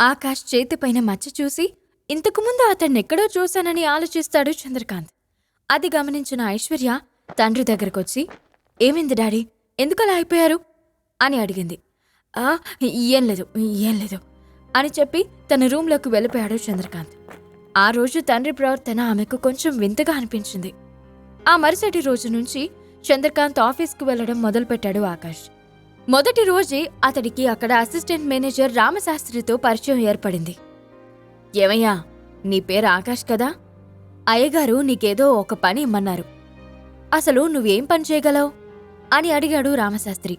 ఆకాష్ చేతిపైన మచ్చ చూసి ఇంతకుముందు అతన్నెక్కడో చూశానని ఆలోచిస్తాడు చంద్రకాంత్. అది గమనించిన ఐశ్వర్య తండ్రి దగ్గరకొచ్చి ఏమైంది డాడీ? ఎందుకలా అయిపోయారు? అని అడిగింది. ఆ ఏం లేదు ఏం లేదు అని చెప్పి తన రూంలోకి వెళ్ళిపోయాడు చంద్రకాంత్. ఆ రోజు తండ్రి ప్రవర్తన ఆమెకు కొంచెం వింతగా అనిపించింది. ఆ మరుసటి రోజు నుంచి చంద్రకాంత్ ఆఫీస్కు వెళ్ళడం మొదలుపెట్టాడు ఆకాష్. మొదటి రోజే అతడికి అక్కడ అసిస్టెంట్ మేనేజర్ రామశాస్త్రితో పరిచయం ఏర్పడింది. ఏమయ్యా నీ పేరు ఆకాష్ కదా? అయ్యగారు నీకేదో ఒక పని ఇమ్మన్నారు. అసలు నువ్వేం పని చేయగలవు? అని అడిగాడు రామశాస్త్రి.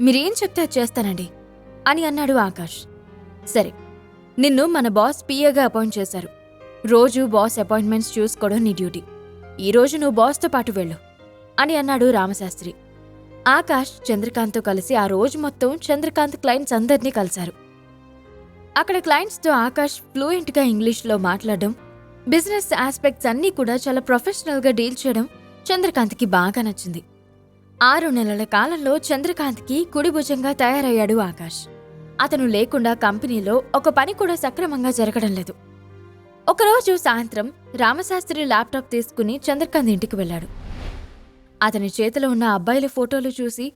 మీరేం చెప్తే చేస్తానండి అని అన్నాడు ఆకాష్. సరే నిన్ను మన బాస్ పిఏగా అపాయింట్ చేశారు. రోజు బాస్ అపాయింట్మెంట్స్ చూసుకోవడం నీ డ్యూటీ. ఈరోజు నువ్వు బాస్తో పాటు వెళ్ళు అని అన్నాడు రామశాస్త్రి. ఆకాష్ చంద్రకాంత్తో కలిసి ఆ రోజు మొత్తం చంద్రకాంత్ క్లయింట్స్ అందరినీ కలిశారు. అక్కడ క్లయింట్స్తో ఆకాష్ ఫ్లూయెంట్గా ఇంగ్లీష్లో మాట్లాడడం బిజినెస్ ఆస్పెక్ట్స్ అన్నీ కూడా చాలా ప్రొఫెషనల్గా డీల్ చేయడం చంద్రకాంత్కి బాగా నచ్చింది. ఆరు నెలల కాలంలో చంద్రకాంత్కి కుడిభుజంగా తయారయ్యాడు ఆకాష్. అతను లేకుండా కంపెనీలో ఒక పని కూడా సక్రమంగా జరగడం లేదు. ఒకరోజు సాయంత్రం రామశాస్త్రి ల్యాప్టాప్ తీసుకుని చంద్రకాంత్ ఇంటికి వెళ్ళాడు. అతని చేతిలో ఉన్న అబ్బాయిల ఫోటోలు చూసి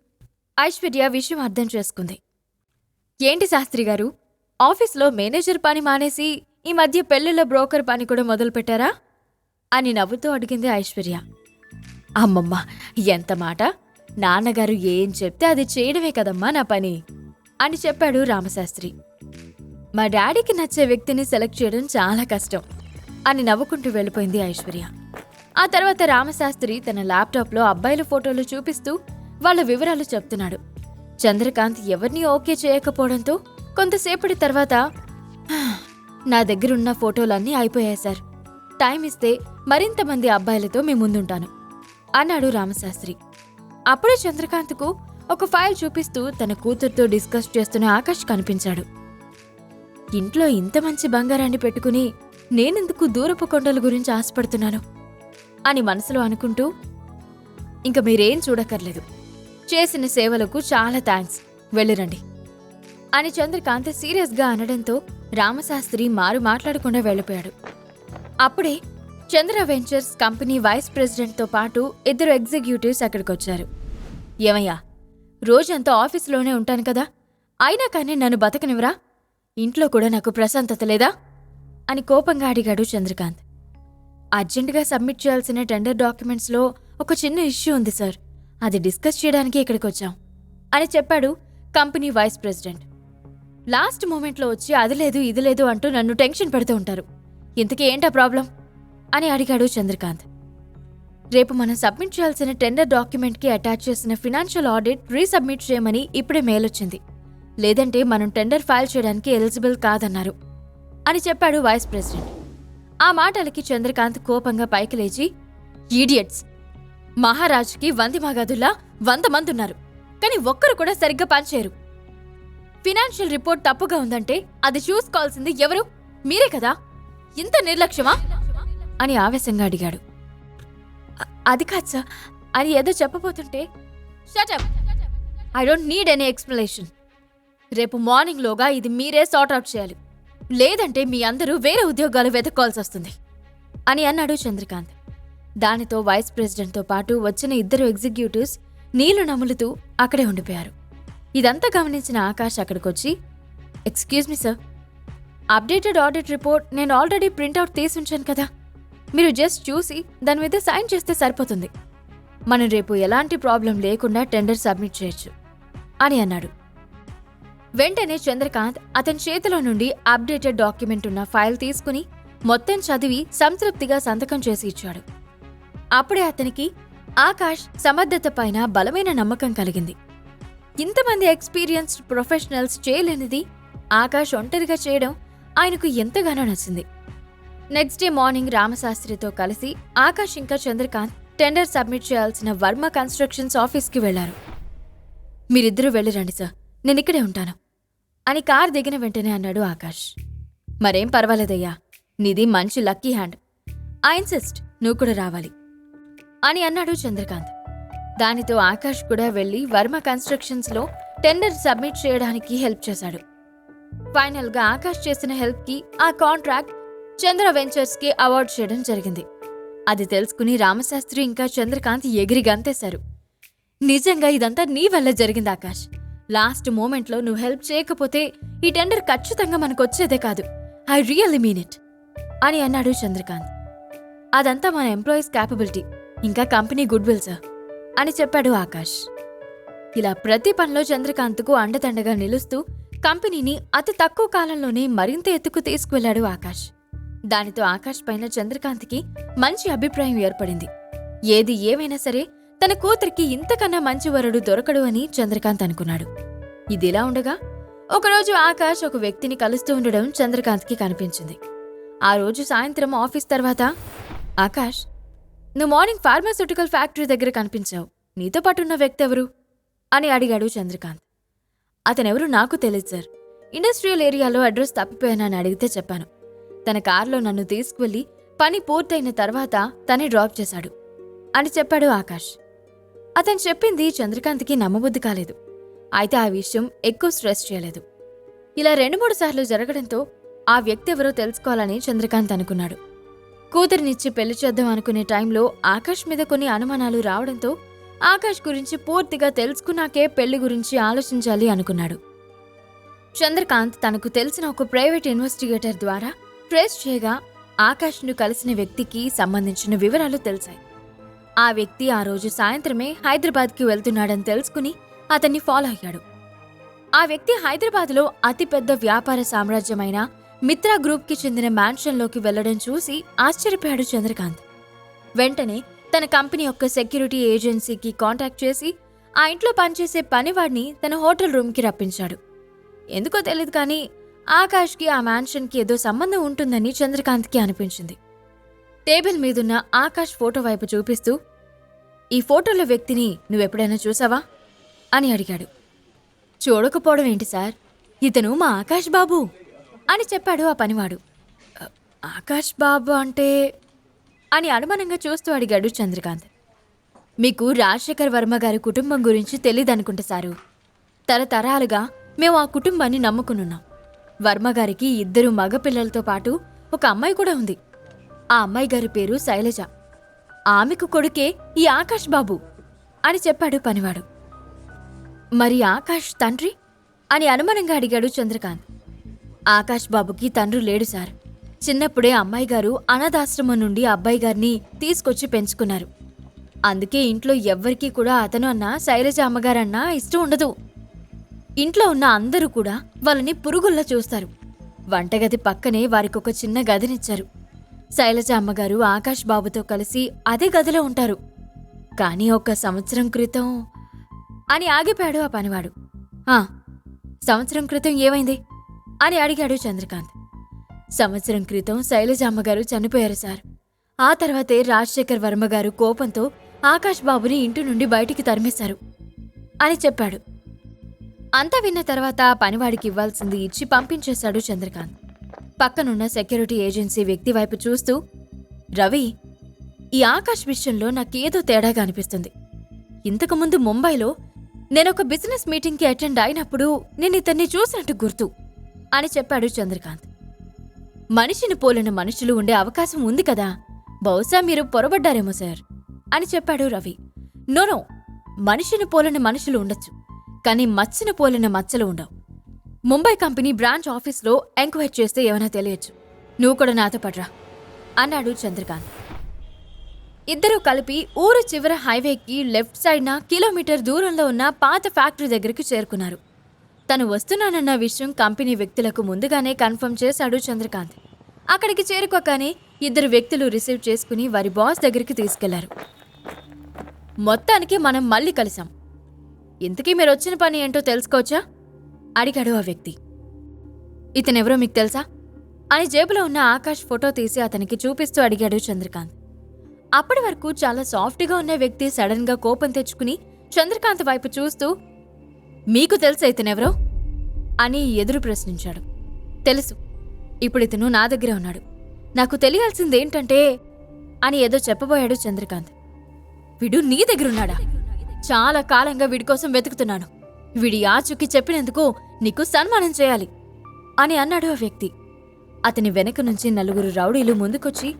ఐశ్వర్య విషయం అర్థం చేసుకుంది. ఏంటి శాస్త్రి గారు? ఆఫీస్లో మేనేజర్ పని మానేసి ఈ మధ్య పెళ్ళిళ్ళ బ్రోకర్ పని కూడా మొదలుపెట్టారా? అని నవ్వుతూ అడిగింది ఐశ్వర్య. అమ్మమ్మ ఎంత మాట? నాన్నగారు ఏం చెప్తే అది చేయడమే కదమ్మా నా పని అని చెప్పాడు రామశాస్త్రి. మా డాడీకి నచ్చే వ్యక్తిని సెలెక్ట్ చేయడం చాలా కష్టం అని నవ్వుకుంటూ వెళ్ళిపోయింది ఐశ్వర్య. ఆ తర్వాత రామశాస్త్రి తన ల్యాప్టాప్లో అబ్బాయిల ఫోటోలు చూపిస్తూ వాళ్ళ వివరాలు చెప్తున్నాడు. చంద్రకాంత్ ఎవరినీ ఓకే చేయకపోవడంతో కొంతసేపటి తర్వాత నా దగ్గరున్న ఫోటోలన్నీ అయిపోయాయి సార్. టైం ఇస్తే మరింత మంది అబ్బాయిలతో మీ ముందుంటాను అన్నాడు రామశాస్త్రి. అప్పుడే చంద్రకాంత్కు ఒక ఫైల్ చూపిస్తూ తన కూతురుతో డిస్కస్ చేస్తున్న ఆకాష్ కనిపించాడు. ఇంట్లో ఇంత మంచి బంగారాన్ని పెట్టుకుని నేనెందుకు దూరపు కొండల గురించి ఆశపడుతున్నాను? అని మనసులో అనుకుంటూ ఇంక మీరేం చూడక్కర్లేదు. చేసిన సేవలకు చాలా థ్యాంక్స్ వెళ్ళిరండి. అని చంద్రకాంత్ సీరియస్గా అనడంతో రామశాస్త్రి మారు మాట్లాడకుండా వెళ్ళిపోయాడు. అప్పుడే చంద్ర వెంచర్స్ కంపెనీ వైస్ ప్రెసిడెంట్తో పాటు ఇద్దరు ఎగ్జిక్యూటివ్స్ అక్కడికొచ్చారు. ఏమయ్యా రోజంతా ఆఫీసులోనే ఉంటాను కదా. అయినా కానీ నన్ను బతకనివరా ఇంట్లో కూడా నాకు ప్రశాంతత లేదా? అని కోపంగా అడిగాడు చంద్రకాంత్. అర్జెంటుగా సబ్మిట్ చేయాల్సిన టెండర్ డాక్యుమెంట్స్లో ఒక చిన్న ఇష్యూ ఉంది సార్. అది డిస్కస్ చేయడానికి ఇక్కడికి వచ్చాం. అని చెప్పాడు కంపెనీ వైస్ ప్రెసిడెంట్. లాస్ట్ మూమెంట్లో వచ్చి అది లేదు ఇది లేదు అంటూ నన్ను టెన్షన్ పెడుతూ ఉంటారు. ఇంతకీ ఏంటా ప్రాబ్లం? అని అడిగాడు చంద్రకాంత్. రేపు మనం సబ్మిట్ చేయాల్సిన టెండర్ డాక్యుమెంట్కి అటాచ్ చేసిన ఫినాన్షియల్ ఆడిట్ రీసబ్మిట్ చేయమని ఇప్పుడే మెయిల్ వచ్చింది. లేదంటే మనం టెండర్ ఫైల్ చేయడానికి ఎలిజిబుల్ కాదన్నారు అని చెప్పాడు వైస్ ప్రెసిడెంట్. ఆ మాటలకి చంద్రకాంత్ కోపంగా పైకి లేచి ఈడియట్స్ మహారాజుకి వంది మగాదుల్లా వంద మంది ఉన్నారు కానీ ఒక్కరు కూడా సరిగ్గా పనిచేయరు. ఫినాన్షియల్ రిపోర్ట్ తప్పుగా ఉందంటే అది చూసుకోవాల్సింది ఎవరు? మీరే కదా? ఇంత నిర్లక్ష్యమా? అని ఆవేశంగా అడిగాడు. అది కాదు సార్ అని ఏదో చెప్పబోతుంటే shut up I don't need any explanation రేపు మార్నింగ్లోగా ఇది మీరే సార్ట్ అవుట్ చేయాలి. లేదంటే మీ అందరూ వేరే ఉద్యోగాలు వెతుక్కోవాల్సి వస్తుంది. అని అన్నాడు చంద్రకాంత్. దానితో వైస్ ప్రెసిడెంట్తో పాటు వచ్చిన ఇద్దరు ఎగ్జిక్యూటివ్స్ నీళ్ళు నములుతూ అక్కడే ఉండిపోయారు. ఇదంతా గమనించిన Akash అక్కడికొచ్చి excuse me sir updated audit report నేను ఆల్రెడీ ప్రింట్అవుట్ తీసి ఉంచాను కదా. మీరు జస్ట్ చూసి దాని మీద సైన్ చేస్తే సరిపోతుంది. మనం రేపు ఎలాంటి ప్రాబ్లం లేకుండా టెండర్ సబ్మిట్ చేయొచ్చు అని అన్నాడు. వెంటనే చంద్రకాంత్ అతని చేతిలో నుండి అప్డేటెడ్ డాక్యుమెంట్ ఉన్న ఫైల్ తీసుకుని మొత్తం చదివి సంతృప్తిగా సంతకం చేసి ఇచ్చాడు. అప్పుడే అతనికి ఆకాష్ సమర్థత పైన బలమైన నమ్మకం కలిగింది. ఇంతమంది ఎక్స్పీరియన్స్డ్ ప్రొఫెషనల్స్ చేయలేనిది ఆకాష్ ఒంటరిగా చేయడం ఆయనకు ఎంతగానో నచ్చింది. నెక్స్ట్ డే మార్నింగ్ రామశాస్త్రితో కలిసి ఆకాష్ ఇంకా చంద్రకాంత్ టెండర్ సబ్మిట్ చేయాల్సిన వర్మ కన్స్ట్రక్షన్స్ ఆఫీస్కి వెళ్ళారు. మీరిద్దరూ వెళ్ళిరండి సార్. నేను ఇక్కడే ఉంటాను. అని కార్ దిగిన వెంటనే అన్నాడు ఆకాష్. మరేం పర్వాలేదయ్యా నీది మంచి లక్కీ హ్యాండ్. ఐ ఇన్సిస్ట్ నువ్వు కూడా రావాలి అని అన్నాడు చంద్రకాంత్. దానితో ఆకాష్ కూడా వెళ్ళి వర్మ కన్స్ట్రక్షన్స్లో టెండర్ సబ్మిట్ చేయడానికి హెల్ప్ చేశాడు. ఫైనల్గా ఆకాష్ చేసిన హెల్ప్కి ఆ కాంట్రాక్ట్ చంద్ర వెంచర్స్కి అవార్డ్ అవార్డు చేయడం జరిగింది. అది తెలుసుకుని రామశాస్త్రి ఇంకా చంద్రకాంత్ ఎగిరి గంతేశారు. నిజంగా ఇదంతా నీ వల్ల జరిగింది ఆకాష్. లాస్ట్ మూమెంట్లో నువ్వు హెల్ప్ చేయకపోతే ఈ టెండర్ ఖచ్చితంగా మనకు వచ్చేదే కాదు. ఐ రియల్లీ మీన్ ఇట్ అని అన్నాడు చంద్రకాంత్. అదంతా మన ఎంప్లాయీస్ క్యాపబిలిటీ ఇంకా కంపెనీ గుడ్ విల్ సార్ అని చెప్పాడు ఆకాష్. ఇలా ప్రతి పనిలో చంద్రకాంత్కు అండదండగా నిలుస్తూ కంపెనీని అతి తక్కువ కాలంలోనే మరింత ఎత్తుకు తీసుకువెళ్ళాడు ఆకాష్. దానితో ఆకాష్ పైన చంద్రకాంత్కి మంచి అభిప్రాయం ఏర్పడింది. ఏది ఏమైనా సరే తన కూతురికి ఇంతకన్నా మంచి వరుడు దొరకడు అని చంద్రకాంత్ అనుకున్నాడు. ఇదిలా ఉండగా ఒకరోజు ఆకాష్ ఒక వ్యక్తిని కలుస్తూ ఉండడం చంద్రకాంత్కి కనిపించింది. ఆ రోజు సాయంత్రం ఆఫీస్ తర్వాత ఆకాష్ నువ్వు మార్నింగ్ ఫార్మాస్యూటికల్ ఫ్యాక్టరీ దగ్గర కనిపించావు. నీతో పాటు ఉన్న వ్యక్తి ఎవరు? అని అడిగాడు చంద్రకాంత్. అతనెవరు నాకు తెలియదు సార్. ఇండస్ట్రియల్ ఏరియాలో అడ్రస్ తప్పిపోయానని అడిగితే చెప్పాను. తన కారులో నన్ను తీసుకువెళ్ళి పని పూర్తయిన తర్వాత తనే డ్రాప్ చేశాడు అని చెప్పాడు ఆకాష్. అతను చెప్పింది చంద్రకాంత్కి నమ్మబుద్ధి కాలేదు. అయితే ఆ విషయం ఎక్కువ స్ట్రెస్ చేయలేదు. ఇలా రెండు మూడు సార్లు జరగడంతో ఆ వ్యక్తి ఎవరో తెలుసుకోవాలని చంద్రకాంత్ అనుకున్నాడు. కూతురినిచ్చి పెళ్ళి చేద్దాం అనుకునే టైంలో ఆకాష్ మీద కొన్ని అనుమానాలు రావడంతో ఆకాష్ గురించి పూర్తిగా తెలుసుకున్నాకే పెళ్ళి గురించి ఆలోచించాలి అనుకున్నాడు. చంద్రకాంత్ తనకు తెలిసిన ఒక ప్రైవేట్ ఇన్వెస్టిగేటర్ ద్వారా ట్రేస్ చేయగా ఆకాష్ను కలిసిన వ్యక్తికి సంబంధించిన వివరాలు తెలిసాయి. ఆ వ్యక్తి ఆ రోజు సాయంత్రమే హైదరాబాద్కి వెళ్తున్నాడని తెలుసుకుని అతన్ని ఫాలో అయ్యాడు. ఆ వ్యక్తి హైదరాబాద్లో అతిపెద్ద వ్యాపార సామ్రాజ్యమైన మిత్రా గ్రూప్కి చెందిన మ్యాన్షన్లోకి వెళ్ళడం చూసి ఆశ్చర్యపోయాడు చంద్రకాంత్. వెంటనే తన కంపెనీ యొక్క సెక్యూరిటీ ఏజెన్సీకి కాంటాక్ట్ చేసి ఆ ఇంట్లో పనిచేసే పనివాడిని తన హోటల్ రూమ్కి రప్పించాడు. ఎందుకో తెలియదు కానీ ఆకాష్కి ఆ మ్యాన్షన్కి ఏదో సంబంధం ఉంటుందని చంద్రకాంత్కి అనిపించింది. టేబుల్ మీదున్న ఆకాష్ ఫోటో వైపు చూపిస్తూ ఈ ఫోటోలో వ్యక్తిని నువ్వెప్పుడైనా చూసావా? అని అడిగాడు. చూడకపోవడం ఏంటి సార్? ఇతను మా ఆకాష్ బాబు అని చెప్పాడు ఆ పనివాడు. ఆకాష్ బాబు అంటే అని అనుమానంగా చూస్తూ అడిగాడు చంద్రకాంత్. మీకు రాజశేఖర్ వర్మ గారి కుటుంబం గురించి తెలీదనుకుంటా సారు. తరతరాలుగా మేము ఆ కుటుంబాన్ని నమ్ముకునున్నాం. వర్మ గారికి ఇద్దరు మగపిల్లలతో పాటు ఒక అమ్మాయి కూడా ఉంది. ఆ అమ్మాయి గారి పేరు శైలజ. ఆమెకు కొడుకే ఈ ఆకాష్ బాబు అని చెప్పాడు పనివాడు. మరి ఆకాష్ తండ్రి? అని అనుమానంగా అడిగాడు చంద్రకాంత్. ఆకాష్ బాబుకి తండ్రి లేడు సార్. చిన్నప్పుడే అమ్మాయి గారు అనాథాశ్రమం నుండి అబ్బాయి గారిని తీసుకొచ్చి పెంచుకున్నారు. అందుకే ఇంట్లో ఎవ్వరికీ కూడా అతను అన్నా శైలజ అమ్మగారన్నా ఇష్టం ఉండదు. ఇంట్లో ఉన్న అందరూ కూడా వాళ్ళని పురుగుల్లా చూస్తారు. వంటగది పక్కనే వారికొక చిన్న గదినిచ్చారు. శైలజ అమ్మగారు ఆకాష్ బాబుతో కలిసి అదే గదిలో ఉంటారు. కానీ ఒక సంవత్సరం క్రితం అని ఆగిపోయాడు ఆ పనివాడు. ఆ సంవత్సరం క్రితం ఏమైంది? అని అడిగాడు చంద్రకాంత్. సంవత్సరం క్రితం శైలజ అమ్మగారు చనిపోయారు సార్. ఆ తర్వాతే రాజశేఖర్ వర్మ గారు కోపంతో ఆకాష్ బాబుని ఇంటి నుండి బయటికి తరిమేశారు అని చెప్పాడు. అంతా విన్న తర్వాత ఆ పనివాడికి ఇవ్వాల్సింది ఇచ్చి పంపించేశాడు చంద్రకాంత్. పక్కనున్న సెక్యూరిటీ ఏజెన్సీ వ్యక్తి వైపు చూస్తూ రవి ఈ ఆకాష్ విషయంలో నాకేదో తేడాగా అనిపిస్తుంది. ఇంతకుముందు ముంబైలో నేనొక బిజినెస్ మీటింగ్కి అటెండ్ అయినప్పుడు నేను ఇతన్ని చూసినట్టు గుర్తు అని చెప్పాడు చంద్రకాంత్. మనిషిని పోలిన మనుషులు ఉండే అవకాశం ఉంది కదా బహుశా మీరు పొరబడ్డారేమో సార్ అని చెప్పాడు రవి. నోనో మనిషిని పోలిన మనుషులు ఉండొచ్చు కానీ మచ్చను పోలిన మచ్చలు ఉండవు. ముంబై కంపెనీ బ్రాంచ్ ఆఫీస్లో ఎంక్వైరీ చేస్తే ఏమైనా తెలియచ్చు. నువ్వు కూడా నాతో పడ్రా అన్నాడు చంద్రకాంత్. ఇద్దరూ కలిపి ఊరు చివర హైవేకి లెఫ్ట్ సైడ్న కిలోమీటర్ దూరంలో ఉన్న పాత ఫ్యాక్టరీ దగ్గరికి చేరుకున్నారు. తను వస్తున్నానన్న విషయం కంపెనీ వ్యక్తులకు ముందుగానే కన్ఫర్మ్ చేశాడు చంద్రకాంత్. అక్కడికి చేరుకోగానే ఇద్దరు వ్యక్తులు రిసీవ్ చేసుకుని వారి బాస్ దగ్గరికి తీసుకెళ్ళారు. మొత్తానికి మనం మళ్ళీ కలిసాం. ఇంతకీ మీరు వచ్చిన పని ఏంటో తెలుసుకోవచ్చా? అడిగాడు ఆ వ్యక్తి. ఇతనెవరో మీకు తెలుసా? అని జేబులో ఉన్న ఆకాష్ ఫోటో తీసి అతనికి చూపిస్తూ అడిగాడు చంద్రకాంత్. అప్పటి వరకు చాలా సాఫ్ట్గా ఉన్న వ్యక్తి సడన్గా కోపం తెచ్చుకుని చంద్రకాంత్ వైపు చూస్తూ మీకు తెలుసా ఇతనెవరో? అని ఎదురు ప్రశ్నించాడు. తెలుసు. ఇప్పుడు ఇతను నా దగ్గర ఉన్నాడు. నాకు తెలియాల్సిందేంటంటే అని ఏదో చెప్పబోయాడు చంద్రకాంత్. వీడు నీ దగ్గరున్నాడా? చాలా కాలంగా వీడి కోసం వెతుకుతున్నాను. వీడి ఆచుకి చెప్పినందుకు నీకు సన్మానం చేయాలి అని అన్నాడు ఆ వ్యక్తి. అతని వెనక నుంచి నలుగురు రౌడీలు ముందుకొచ్చి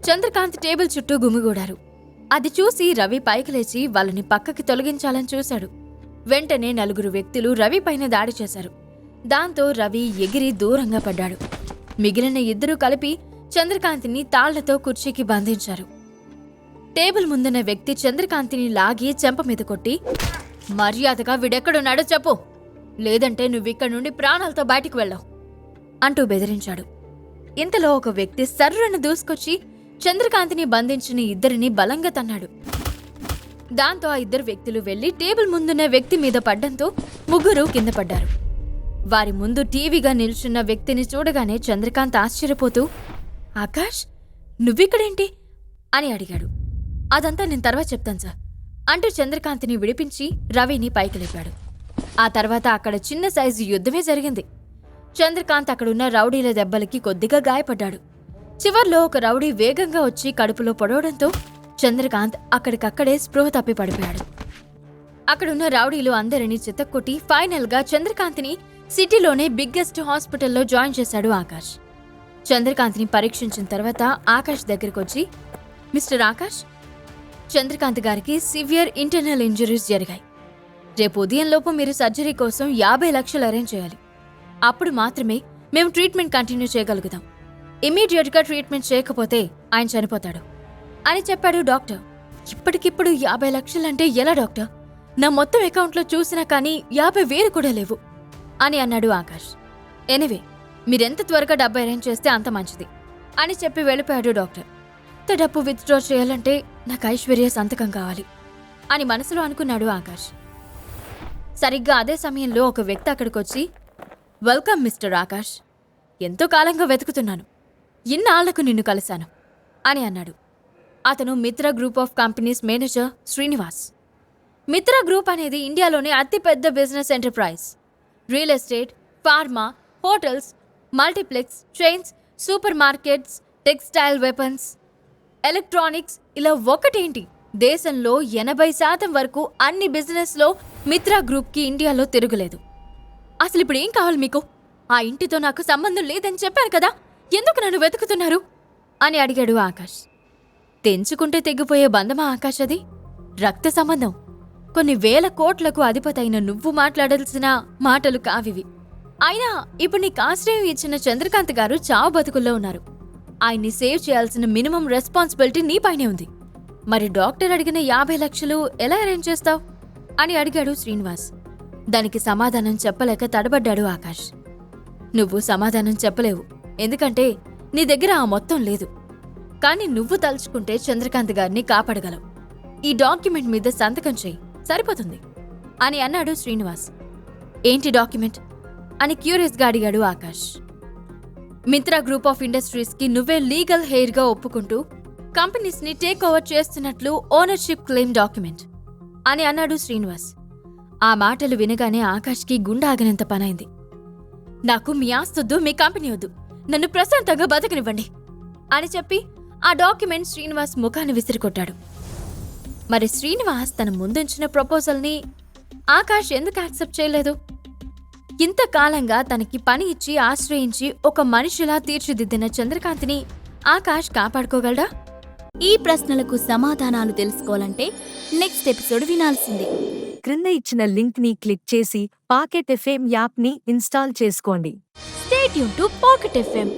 చంద్రకాంత్ టేబుల్ చుట్టూ గుమిగూడారు. అది చూసి రవి పైకి లేచి వాళ్ళని పక్కకి తొలగించాలని చూశాడు. వెంటనే నలుగురు వ్యక్తులు రవి పైన దాడి చేశారు. దాంతో రవి ఎగిరి దూరంగా పడ్డాడు. మిగిలిన ఇద్దరూ కలిపి చంద్రకాంతిని తాళ్ళతో కుర్చీకి బంధించారు. టేబుల్ ముందున్న వ్యక్తి చంద్రకాంతిని లాగి చెంప మీద కొట్టి మర్యాదగా వీడెక్కడున్నాడో చెప్పు. లేదంటే నువ్విక్కడి నుండి ప్రాణాలతో బయటికి వెళ్ళావు. అంటూ బెదిరించాడు. ఇంతలో ఒక వ్యక్తి సర్రను దూసుకొచ్చి చంద్రకాంతిని బంధించిన ఇద్దరిని బలంగా తన్నాడు. దాంతో ఆ ఇద్దరు వ్యక్తులు వెళ్ళి టేబుల్ ముందున్న వ్యక్తి మీద పడ్డంతో ముగ్గురు కింద పడ్డారు. వారి ముందు టీవీగా నిల్చున్న వ్యక్తిని చూడగానే చంద్రకాంత్ ఆశ్చర్యపోతూ ఆకాష్ నువ్విక్కడేంటి? అని అడిగాడు. అదంతా నేను తర్వాత చెప్తాను సార్. అంటూ చంద్రకాంత్ని విడిపించి రవిని పైకి లేపాడు. ఆ తర్వాత అక్కడ చిన్న సైజు యుద్ధమే జరిగింది. చంద్రకాంత్ అక్కడున్న రౌడీల దెబ్బలకి కొద్దిగా గాయపడ్డాడు. చివర్లో ఒక రౌడీ వేగంగా వచ్చి కడుపులో పొడవడంతో చంద్రకాంత్ అక్కడికక్కడే స్పృహ తప్పి పడిపోయాడు. అక్కడున్న రౌడీలు అందరినీ చిత్తకొట్టి ఫైనల్గా చంద్రకాంత్ని సిటీలోనే బిగ్గెస్ట్ హాస్పిటల్లో జాయిన్ చేశాడు ఆకాష్. చంద్రకాంత్ని పరీక్షించిన తర్వాత ఆకాష్ దగ్గరకొచ్చి మిస్టర్ ఆకాష్ చంద్రకాంత్ గారికి సివియర్ ఇంటర్నల్ ఇంజరీస్ జరిగాయి. రేపు ఉదయంలోపు మీరు సర్జరీ కోసం యాభై లక్షలు అరేంజ్ చేయాలి. అప్పుడు మాత్రమే మేము ట్రీట్మెంట్ కంటిన్యూ చేయగలుగుతాం. ఇమీడియట్గా ట్రీట్మెంట్ చేయకపోతే ఆయన చనిపోతాడు అని చెప్పాడు డాక్టర్. ఇప్పటికిప్పుడు యాభై లక్షలంటే ఎలా డాక్టర్? నా మొత్తం అకౌంట్లో చూసినా కానీ యాభై వేలు కూడా లేవు అని అన్నాడు ఆకాష్. ఎనివే మీరెంత త్వరగా డబ్బు అరేంజ్ చేస్తే అంత మంచిది అని చెప్పి వెళ్ళిపోయాడు డాక్టర్. ఎంత డబ్బు విత్డ్రా చేయాలంటే నాకు ఐశ్వర్య సంతకం కావాలి అని మనసులో అనుకున్నాడు ఆకాష్. సరిగ్గా అదే సమయంలో ఒక వ్యక్తి అక్కడికొచ్చి వెల్కమ్ మిస్టర్ ఆకాష్. ఎంతో కాలంగా వెతుకుతున్నాను. ఇన్నాళ్ళకు నిన్ను కలిశాను. అని అన్నాడు. అతను Mitra group of companies manager Srinivas. Mitra group అనేది ఇండియాలోనే అతిపెద్ద business enterprise. Real estate pharma hotels multiplex trains super markets textile weapons electronics ఇలా ఒకటేంటి? దేశంలో ఎనభై శాతం వరకు అన్ని బిజినెస్లో మిత్రా గ్రూప్కి ఇండియాలో తిరుగులేదు. అసలు ఇప్పుడు ఏం కావాలి మీకు? ఆ ఇంటితో నాకు సంబంధం లేదని చెప్పాను కదా ఎందుకు నన్ను వెతుకుతున్నారు? అని అడిగాడు ఆకాష్. తెంచుకుంటే తెగిపోయే బంధమా ఆకాష్ అది? రక్త సంబంధం. కొన్ని వేల కోట్లకు అధిపతైన నువ్వు మాట్లాడాల్సిన మాటలు కావివి. అయినా ఇప్పుడు నీకు ఆశ్రయం ఇచ్చిన చంద్రకాంత్ గారు చావు బతుకుల్లో ఉన్నారు. ఆయన్ని సేవ్ చేయాల్సిన మినిమం రెస్పాన్సిబిలిటీ నీపైనే ఉంది. మరి డాక్టర్ అడిగిన యాభై లక్షలు ఎలా అరేంజ్ చేస్తావు? అని అడిగాడు శ్రీనివాస్. దానికి సమాధానం చెప్పలేక తడబడ్డాడు ఆకాష్. నువ్వు సమాధానం చెప్పలేవు. ఎందుకంటే నీ దగ్గర ఆ మొత్తం లేదు. కానీ నువ్వు తలుచుకుంటే చంద్రకాంత్ గారిని కాపాడగలవు. ఈ డాక్యుమెంట్ మీద సంతకం చెయ్యి సరిపోతుంది. అని అన్నాడు శ్రీనివాస్. ఏంటి డాక్యుమెంట్? అని క్యూరియస్గా అడిగాడు ఆకాష్. మిత్రా గ్రూప్ ఆఫ్ ఇండస్ట్రీస్కి నువ్వే లీగల్ హెయిర్గా ఒప్పుకుంటూ కంపెనీస్ని టేక్ ఓవర్ చేస్తున్నట్లు ఓనర్షిప్ క్లెయిమ్ డాక్యుమెంట్ అని అన్నాడు శ్రీనివాస్. ఆ మాటలు వినగానే ఆకాష్కి గుండాగినంత పనైంది. నాకు మీ ఆస్తొద్దు మీ కంపెనీ వద్దు. నన్ను ప్రశాంతంగా బతకనివ్వండి అని చెప్పి ఆ డాక్యుమెంట్ శ్రీనివాస్ ముఖాన్ని విసిరికొట్టాడు. మరి శ్రీనివాస్ తన ముందుంచిన ప్రపోజల్ని ఆకాష్ ఎందుకు యాక్సెప్ట్ చేయలేదు? ఇంతకాలంగా తనకి పని ఇచ్చి ఆశ్రయించి ఒక మనిషిలా తీర్చిదిద్దిన చంద్రకాంతిని ఆకాష్ కాపాడుకోగలడా? ఈ ప్రశ్నలకు సమాధానాలు తెలుసుకోవాలంటే నెక్స్ట్ ఎపిసోడ్ వినాల్సిందే. క్రింద ఇచ్చిన లింక్ని క్లిక్ చేసి పాకెట్ ఎఫ్ఎం యాప్ని ఇన్స్టాల్ చేసుకోండి. స్టేట్ యూన్ టు పాకెట్ ఎఫ్ఎం